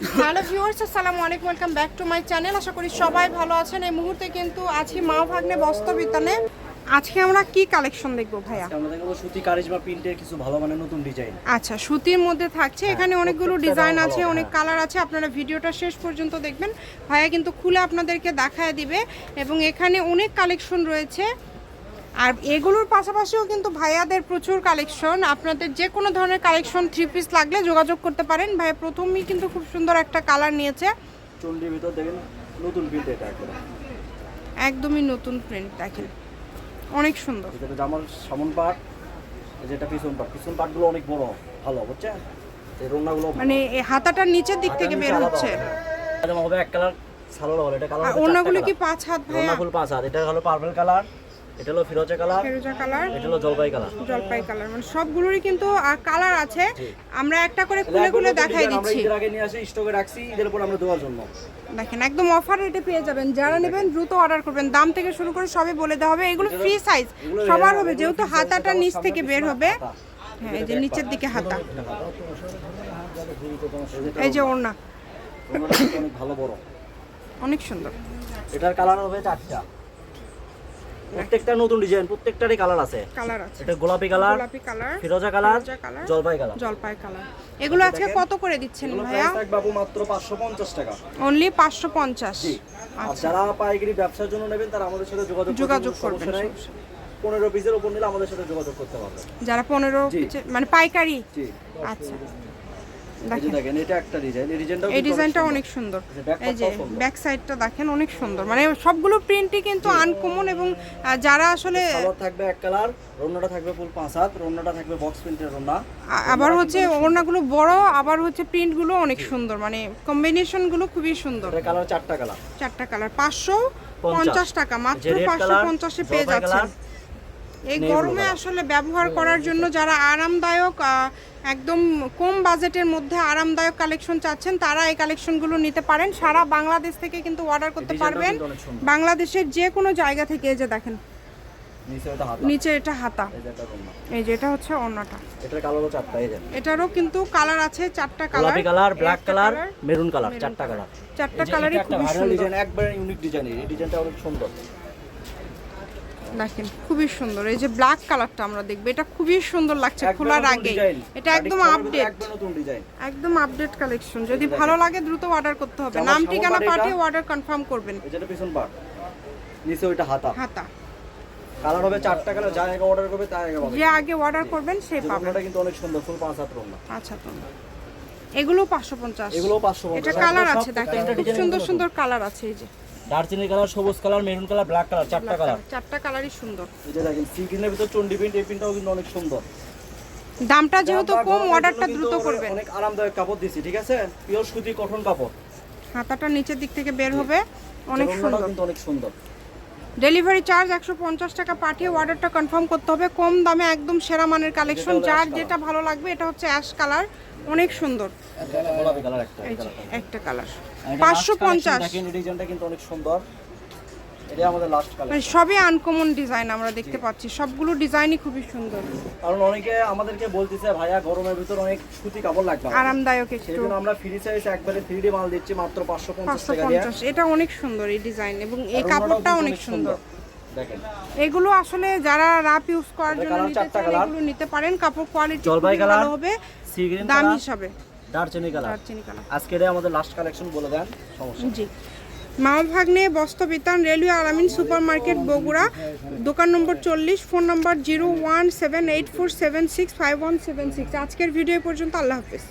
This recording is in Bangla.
হ্যালো ভিউয়ার্স আসসালামু আলাইকুম welcome back to my channel. আশা করি সবাই ভালো আছেন। এই মুহূর্তে কিন্তু আছি মা ভাগ্নে বস্তবিতানে আজকে আমরা কি কালেকশন দেখব ভাইয়া? আমরা দেখাবো সুতি কারিজমা প্রিন্টের কিছু ভালো মানে নতুন ডিজাইন। আচ্ছা সুতির মধ্যে থাকছে। এখানে অনেকগুলো ডিজাইন আছে অনেক হ্যাঁ। কালার আছে। আপনারা ভিডিওটা শেষ পর্যন্ত দেখবেন। ভাইয়া কিন্তু খুলে আপনাদেরকে দেখায় দিবে। এবং এখানে অনেক কালেকশন রয়েছে। আর এগুলোর পাশাপাশিও কিন্তু ভাইয়াদের প্রচুর কালেকশন। আপনাদের যে কোনো ধরনের কালেকশন থ্রি পিস লাগলে যোগাযোগ করতে পারেন। ভাইয়া প্রথমেই কিন্তু খুব সুন্দর একটা কালার নিয়েছে। চন্ডির ভিতর দেখেন নতুন প্রিন্ট এটা একদমই নতুন প্রিন্ট দেখেন। অনেক সুন্দর। যেটা জামার সামন পাট যেটা পিছন পাট পিছন পাটগুলো অনেক বড় ভালো বুঝছেন এই রোনাগুলো মানে এই হাতাটার নিচের দিক থেকে বের হচ্ছে। জামা হবে এক কালার সালোয়ার হবে। এটা কালার ওনাগুলো কি পাঁচ হাত ভাইয়া? রোনা ফুল পাঁচ হাত। এটা হলো পার্পল কালার এটা হলো ফিরোজা কালার ফেরোজা কালার। এটা হলো জলপাই কালার। জলপাই কালার মানে সবগুলোরই কিন্তু কালার আছে। আমরা একটা করে খুলে খুলে দেখাই আমরা দিচ্ছি। ঈদের আগে নিয়ে আসি স্টকে রাখছি আমরা দেওয়ার জন্য। দেখেন একদম অফার রেটে পেয়ে যাবেন। যারা নেবেন দ্রুত অর্ডার করবেন। দাম থেকে শুরু করে সবই বলে দেওয়া হবে। এগুলো ফ্রি সাইজ সবার হবে যেহেতু হাতাটা নিচ থেকে বের হবে। হ্যাঁ এই যে নিচের দিকে হাতা। এই যে ওড়না। অনেক ভালো বড়। অনেক সুন্দর। এটার কালার হবে চারটা। প্রত্যেকটা নতুন ডিজাইন প্রত্যেকটারই কালার আছে। কালার আছে। এটা গোলাপি কালার গোলাপি কালার ফিরোজা কালার জলপাই কালার জলপাই কালার এগুলো আজকে কত করে দিচ্ছেন ভাইয়া? আপু মাত্র 550 টাকা। অনলি পাঁচশো পঞ্চাশ। জি। আর যারা পাইকারি ব্যবসার জন্য নেবেন তারা আমাদের সাথে যোগাযোগ যোগাযোগ করবেন। পনেরো পিসের উপর নিলে আমাদের সাথে যোগাযোগ করতে যারা পনেরো মানে পাইকারি? আচ্ছা। দেখেন। এটা একটা ডিজাইন এই ডিজাইনটাও এই ডিজাইনটা অনেক সুন্দর। এই যে back এই যে partটাও সুন্দর। ব্যাক সাইডটা দেখেন অনেক সুন্দর। মানে সবগুলো প্রিন্টই কিন্তু আনকমন এবং যারা আসলে কালার থাকবে এক কালার রোনাটা থাকবে ফুল পাঁচ হাত রোনাটা থাকবে বক্স প্রিন্টের রোনা আবার হচ্ছে ওড়নাগুলো বড় আবার হচ্ছে প্রিন্টগুলো অনেক সুন্দর। মানে কম্বিনেশনগুলো খুবই সুন্দর। কালার চারটা কালার চারটা কালার পাঁচশো পঞ্চাশ। টাকা মাত্র পাঁচশো পঞ্চাশে পেয়ে যাচ্ছেন। color, এই গরমে আসলে ব্যবহার করার জন্য যারা আরামদায়ক একদম কম বাজেটের মধ্যে আরামদায়ক কালেকশন চাচ্ছেন তারা এই কালেকশনগুলো নিতে পারেন। সারা বাংলাদেশ থেকে কিন্তু অর্ডার করতে পারবেন। বাংলাদেশের যে কোনো জায়গা থেকে এই যে দেখেন। নিচে এটা হাতা। এই যে এটা হচ্ছে অন্যটা। এটার কালারও চারটা এই যে। এটারও কিন্তু কালার আছে চারটা কালার গোলাপি colour black colour maroon colour চারটা কালার চারটা কালারই খুবই সুন্দর। একবারে ইউনিক ডিজাইন এই ডিজাইনটা অনেক সুন্দর। দেখেন খুবই সুন্দর। এই যে ব্ল্যাক কালারটা আমরা দেখব এটা খুবই সুন্দর লাগছে খোলার আগে এটা একদম আপডেট একদম আপডেট কালেকশন যদি ভালো লাগে দ্রুত অর্ডার করতে হবে। নাম ঠিকানা পাঠিয়ে অর্ডার কনফার্ম করবেন। যেটা পিছন পাট নিচে ওইটা হাতা। হাতা। কালার হবে চারটা কালার যা আগে অর্ডার করবে তার আগে পাবে যে আগে অর্ডার করবেন সে পাবেন। রোনাটা কিন্তু অনেক সুন্দর ফুল পাঁচ হাত রোনা আচ্ছা তো এগুলো পাঁচশো পঞ্চাশ। এগুলো পাঁচশো এটা কালার আছে দেখেন। খুব সুন্দর সুন্দর কালার আছে এই যে। দারচিনি কালার সবুজ colour maroon colour black colour চারটা কালার চারটা কালারই সুন্দর। যে দেখেন সি গ্রিনের ভিতর চন্ডি প্রিন্ট এই প্রিন্টটাও কিন্তু অনেক সুন্দর। দামটা যেহেতু কম অর্ডারটা দ্রুত করবেন অনেক আরামদায়ক কাপড় দিছি ঠিক আছে? পিওর সুতি কটন কাপড়। হাতাটা নিচের দিক থেকে বের হবে অনেক সুন্দর। কিন্তু অনেক সুন্দর। ডেলিভারি চার্জ একশো পঞ্চাশ টাকা পাঠিয়ে অর্ডারটা কনফার্ম করতে হবে। কম দামে একদম সেরা মানের কালেকশন যার যেটা ভালো লাগবে এটা হচ্ছে অ্যাশ কালার অনেক সুন্দর। একটা কালার। পাঁচশো পঞ্চাশ। কিন্তু অনেক সুন্দর। মানে সবই আনকমন ডিজাইন আমরা দেখতে পাচ্ছি। সবগুলো ডিজাইনই খুবই সুন্দর। কারণ অনেকে আমাদেরকে বলতেছে ভাইয়া গরমের ভিতর অনেক সুতি কাপড় লাগবে আরামদায়ক একটু। আমরা ফ্রি সাইজ একবারে থ্রি ডি মাল দিচ্ছি মাত্র পাঁচশো পঞ্চাশ পাঁচশো টাকা দিয়ে। এটা অনেক সুন্দর এই ডিজাইন এবং এই কাপড়টা অনেক সুন্দর। দেখেন। এগুলো আসলে যারা রাপ ইউজ করার জন্য নিতে চান এগুলো নিতে পারেন। কাপড় কোয়ালিটি ভালো হবে। সি গ্রিন দাম হিসাবে দারচিনি কালার দারচিনি কালার আজকে এটা আমাদের লাস্ট কালেকশন বলে দেন সমস্যা জি। Mama Bhagne Bastrabitan railway Alamin super market Bogura দোকান নম্বর চল্লিশ phone number zero one seven eight four seven six five one seven six আজকের ভিডিও পর্যন্ত আল্লাহ হাফিজ।